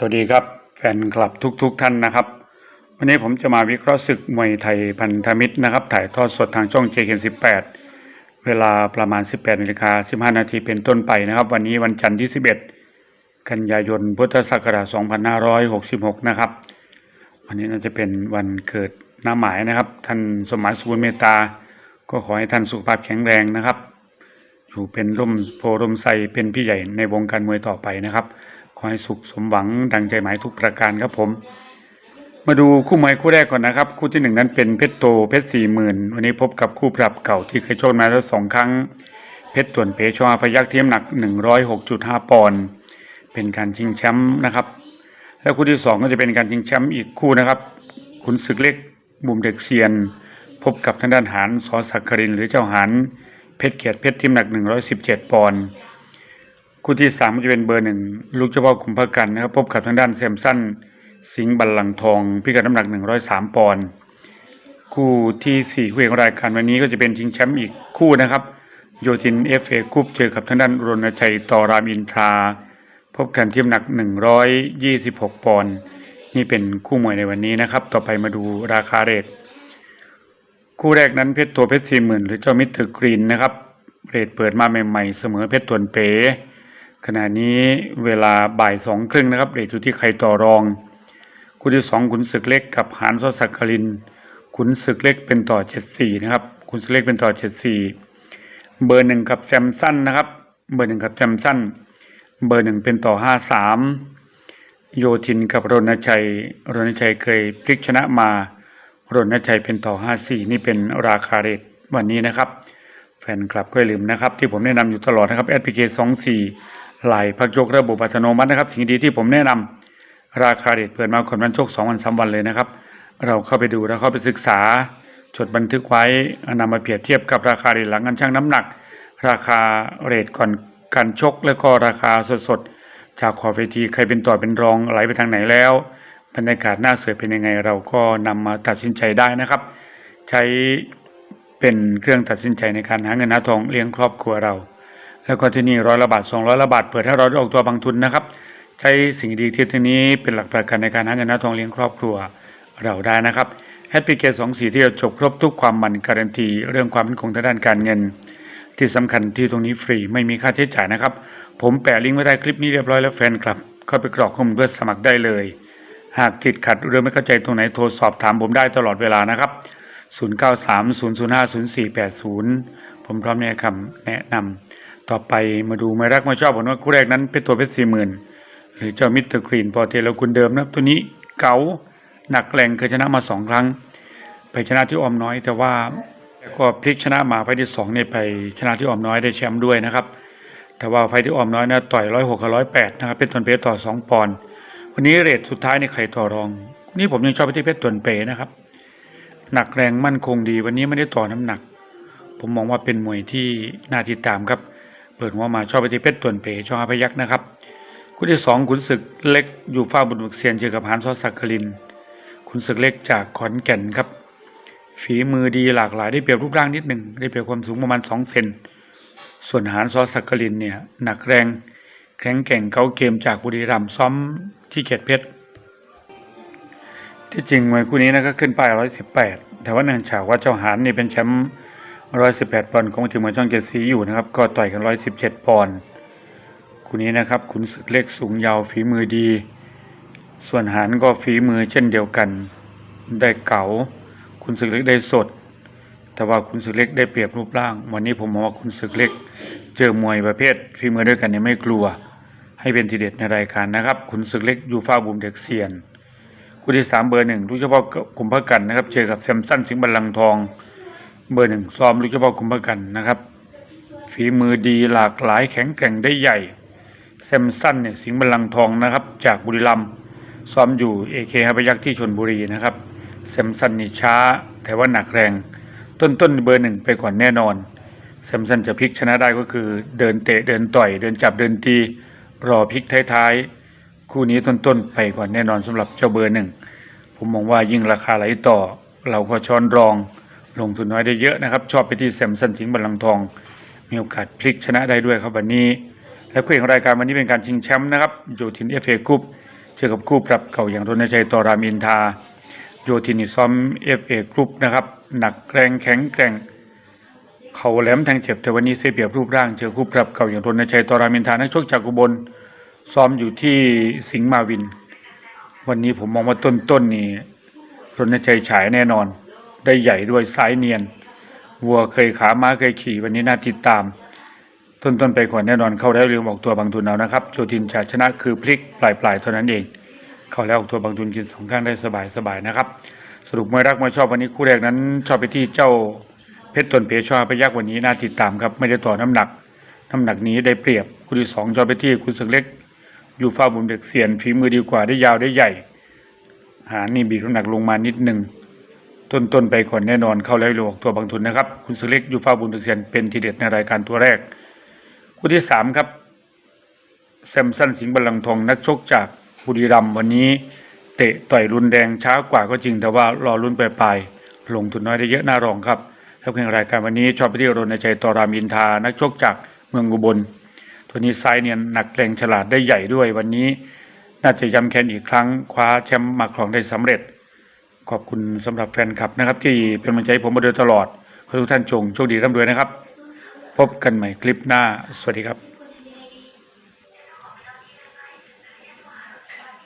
สวัสดีครับแฟนคลับทุกๆทท่านนะครับ วันนี้ผมจะมาวิเคราะห์ศึกมวยไทยพันธมิตรนะครับ ถ่ายทอดสดทางช่อง JK18 เวลาประมาณ 18นาฬิกา15นาทีเป็นต้นไปนะครับ วันนี้วันจันทร์ที่ 11 กันยายนพุทธศักราช2566 นะครับ วันนี้น่าจะเป็นวันเกิดหน้าหมายนะครับ ท่านสมหมายสุวรรณเมตตา ก็ขอให้ท่านสุขภาพแข็งแรงนะครับ อยู่เป็นร่มโพร่มไทรเป็นพี่ใหญ่ในวงการมวยต่อไปนะครับ ขอให้สุขสมหวังดังใจหมายทุกประการครับผม มาดูคู่มวยคู่แรกก่อนนะครับ คู่ที่หนึ่งนั้นเป็นเพชรโตเพชรสี่หมื่นวันนี้พบกับคู่ปรับเก่าที่เคยชคมาแล้วสองครั้ง เพชรต่วนเปชอพยักเทียมหนักหนึ่งร้อยหกจุดห้าปอนด์เป็นการชิงแชมป์นะครับ แล้วคู่ที่สองก็จะเป็นการชิงแชมป์อีกคู่นะครับขุนศึกเล็กบุมเด็กเซียน พบกับทางด้านหารสอสักครินหรือเจ้าหารเพชรเกียรติเพชรทีมหนักหนึ่งร้อยสิบเจ็ดปอนด์ คู่ที่สามก็จะเป็นเบอร์หนึ่งลูกเฉพาะขุมพะกันนะครับ พบกับทางด้านแซมสันสิงห์บัลลังทอง พิกัดน้ำหนักหนึ่งร้อยสามปอนด์คู่ที่สี่คู่เอกของรายการวันนี้ก็จะเป็นชิงแชมป์อีกคู่นะครับ โยทินเอฟเอคุปเจอกับทางด้านรณชัยต่อรามอินทรา พบกันที่น้ำหนักหนึ่งร้อยยี่สิบหกปอนด์นี่เป็นคู่มวยในวันนี้นะครับ ต่อไปมาดูราคาเรทคู่แรกนั้นเพชรตัวเพชรสี่หมื่นหรือเจ้ามิตรกรีนนะครับเรทเปิดมาใหม่ๆ เสมอเพชรตวนเป๋ ขณะนี้เวลาบ่ายสองครึ่งนะครับเรทอยู่ที่ใครต่อรองคู่ที่สองขุนศึกเล็กกับหานซอสักคลินขุนศึกเล็กเป็นต่อเจ็ดสี่นะครับขุนศึกเล็กเป็นต่อเจ็ดสี่เบอร์หนึ่งกับแซมสั้นนะครับ เบอร์หนึ่งกับแซมสั้นเบอร์หนึ่งเป็นต่อห้าสามโยทินกับรณชัยรณชัยเคยพลิกชนะมารณชัยเป็นต่อห้าสี่นี่เป็นราคาเรทวันนี้นะครับ แฟนคลับก็อย่าลืมนะครับ ที่ผมแนะนำอยู่ตลอดนะครับแอดพลิเคสองสี่ ลายพักยกระบบอัตโนมัตินะครับ สิ่งดีที่ผมแนะนำราคาเรทเปิดมาคนวันโชคสองวันสามวันเลยนะครับ เราเข้าไปดูแล้วเข้าไปศึกษาจดบันทึกไว้นำมาเปรียบเทียบกับราคาเรทหลังการชั่งน้ำหนัก ราคาเรทก่อนการชก แล้วก็ราคาสดๆ จากขอบเวทีใครเป็นต่อเป็นรองไหลไปทางไหนแล้ว บรรยากาศน่าเสือเป็นยังไง เราก็นำมาตัดสินใจได้นะครับ ใช้เป็นเครื่องตัดสินใจในการหาเงินหาทองเลี้ยงครอบครัวเรา แล้วก็ที่นี่ร้อยละบาทสองร้อยละบาทเปิดให้เราได้ออกตัวบางทุนนะครับ ใช้สิ่งดีที่ที่นี้เป็นหลักประกันในการหาเงินหาทองเลี้ยงครอบครัวเราได้นะครับแฮปปี้เกสองสี่ที่จะจบครบทุกความมันการันตีเรื่องความมั่นคงทางด้านการเงิน ที่สำคัญที่ตรงนี้ฟรีไม่มีค่าใช้จ่ายนะครับ ผมแปะลิงก์ไว้ใต้คลิปนี้เรียบร้อยแล้วแฟนคลับเข้าไปกรอกข้อมูลเพื่อสมัครได้เลย หากติดขัดหรือไม่เข้าใจตรงไหนโทรสอบถามผมได้ตลอดเวลานะครับ 0930050480 ผมพร้อมในคำแนะนำ ต่อไปมาดูไม่รักไม่ชอบผมว่าคู่แรกนั้นเป็นตัวเพชรสี่หมื่นหรือเจ้ามิสเตอร์กรีนพอเทลคุณเดิมนะครับตัวนี้เก๋าหนักแรงเคยชนะมาสองครั้ง ไปชนะที่ออมน้อย แต่ว่าก็พลิกชนะมาไฟที่สองเนี่ยไปชนะที่ออมน้อยได้แชมป์ด้วยนะครับ แต่ว่าไฟที่ออมน้อยนะต่อยร้อยหกกับร้อยแปดนะครับเพชรตวนเปต่อสองปอนด์วันนี้เรทสุดท้ายในใครต่อรอง นี่ผมยังชอบไปที่เพชรตวนเปนะครับหนักแรงมั่นคงดี วันนี้ไม่ได้ต่อน้ำหนัก ผมมองว่าเป็นมวยที่น่าติดตามครับ เปิดหัวมาชอบไปที่เพชรตวนเปชอพยักษ์นะครับคู่ที่สองขุนศึกเล็กอยู่ฟ้าบุญบึกเซียนเจอกับหานซอสักคลินขุนศึกเล็กจากขอนแก่นครับ ฝีมือดีหลากหลายได้เปรียบรูปร่างนิดหนึ่งได้เปรียบความสูงประมาณสองเซนส่วนหารซอสักกลินเนี่ยหนักแรงแข็งแกร่งเกาเกมจากบุรีรัมย์ซ้อมที่เกียรติเพชรที่จริงมวยคู่นี้นะก็ขึ้นไปร้อยสิบแปดแต่ว่าเนื่องจากว่าเจ้าหารนี่เป็นแชมป์ ร้อยสิบแปดปอนด์ของทีมมวยช่องเจ็ดสีอยู่นะครับ ก็ต่อยกันร้อยสิบเจ็ดปอนด์คู่นี้นะครับขุนศึกเล็กสูงยาวฝีมือดี ส่วนหารก็ฝีมือเช่นเดียวกัน ได้เก๋าคุณศึกเล็กได้สด แต่ว่าคุณศึกเล็กได้เปรียบรูปร่าง วันนี้ผมมองว่าคุณศึกเล็ก เจอมวยประเภทฝีมือด้วยกันเนี่ยไม่กลัว ให้เป็นทีเด็ดในรายการนะครับคุณศึกเล็กยูฟ้าบุมเด็กเซียนคู่ที่สามเบอร์หนึ่งลูกเฉพาะกลุ่มพระกันนะครับเจอกับแซมสันสิงห์บัลลังทอง เบอร์หนึ่งซ้อมลูกเฉพาะกุมพระกันนะครับ ฝีมือดีหลากหลายแข็งแกร่งได้ใหญ่แซมสันเนี่ยสิงห์บัลลังก์ทองนะครับ จากบุรีรัมย์ซ้อมอยู่เอเคฮับยักษ์ที่ชนบุรีนะครับแซมสันนี่ช้าแต่ว่าหนักแรง ต้นต้นเบอร์หนึ่งไปก่อนแน่นอนแซมสันจะพลิกชนะได้ก็คือ เดินเตะเดินต่อย เดินจับเดินตีรอพลิกท้ายๆ คู่นี้ต้นต้นไปก่อนแน่นอนสำหรับเจ้าเบอร์หนึ่งผมมองว่ายิ่งราคาไหลต่อ เราก็ช้อนรอง ลงทุนน้อยได้เยอะนะครับ ชอบไปที่แซมสันสิงบัลลังก์ทอง มีโอกาสพลิกชนะได้ด้วยครับวันนี้ และคู่เอกของรายการวันนี้เป็นการชิงแชมป์นะครับอยู่ทินเอฟเอคุปเจอกับคู่ปรับเก่าอย่างรณชัยตอรามินทาโยธินิซ้อมเอฟเอกรุ๊ปนะครับ หนักแรงแข็งแกร่ง เขาแหลมแทงเจ็บแต่วันนี้เสียเปรียบรูปร่างเจอคู่ปรับเก่าอย่างรณชัยตอรามินทานักชกจากอุบลซ้อมอยู่ที่สิงห์มาวิน วันนี้ผมมองว่าต้นๆนนี่รณชัยฉายแน่นอน ได้ใหญ่ด้วยซ้ายเนียน วัวเคยขาม้าเคยขี่วันนี้น่าติดตาม ต้นๆไปก่อนแน่นอนเข้าแล้วเรื่องออกตัวบางทุนเอานะครับโจทินชาชนะคือพลิกปลายๆเท่านั้นเอง เข้าแล้วออกตัวบางทุนกินสองข้างได้สบายๆนะครับ สรุปไม่รักไม่ชอบวันนี้คู่แรกนั้น ชอบไปที่เจ้าเพชรตนเพชรพยักวันนี้น่าติดตามครับไม่ได้ต่อน้ำหนัก น้ำหนักนี้ได้เปรียบคู่ที่สองชอบไปที่คุณศึกเล็กอยู่ฟ้าบุญเด็กเสียนฝีมือดีกว่าได้ยาวได้ใหญ่ หานี่บีบน้ำหนักลงมานิดหนึ่ง ต้นๆไปก่อนแน่นอนเข้าแล้วหลวกตัวบางทุนนะครับ คุณศึกเล็กอยู่ฟ้าบุญเด็กเสียนเป็นทีเด็ดในรายการตัวแรก คู่ที่สามครับแซมสันสิงห์บัลลังก์ทองนักชกจากบุรีรัมย์วันนี้ เตะต่อยรุนแรงช้ากว่าก็จริงแต่ว่ารอรุ่นปลายๆลงทุนน้อยได้เยอะน่ารองครับแล้วเพียงรายการวันนี้ชอบไปที่รณชัยตอรามินทานักชกจากเมืองอุบลตัวนี้ซ้ายเนี่ยหนักแรงฉลาดได้ใหญ่ด้วยวันนี้ น่าจะย้ำแค้นอีกครั้งคว้าแชมป์มาครองได้สำเร็จ ขอบคุณสำหรับแฟนคลับนะครับ ที่เป็นกำลังใจผมมาโดยตลอดขอทุกท่านจงโชคดีร่ำรวยนะครับ พบกันใหม่คลิปหน้า สวัสดีครับ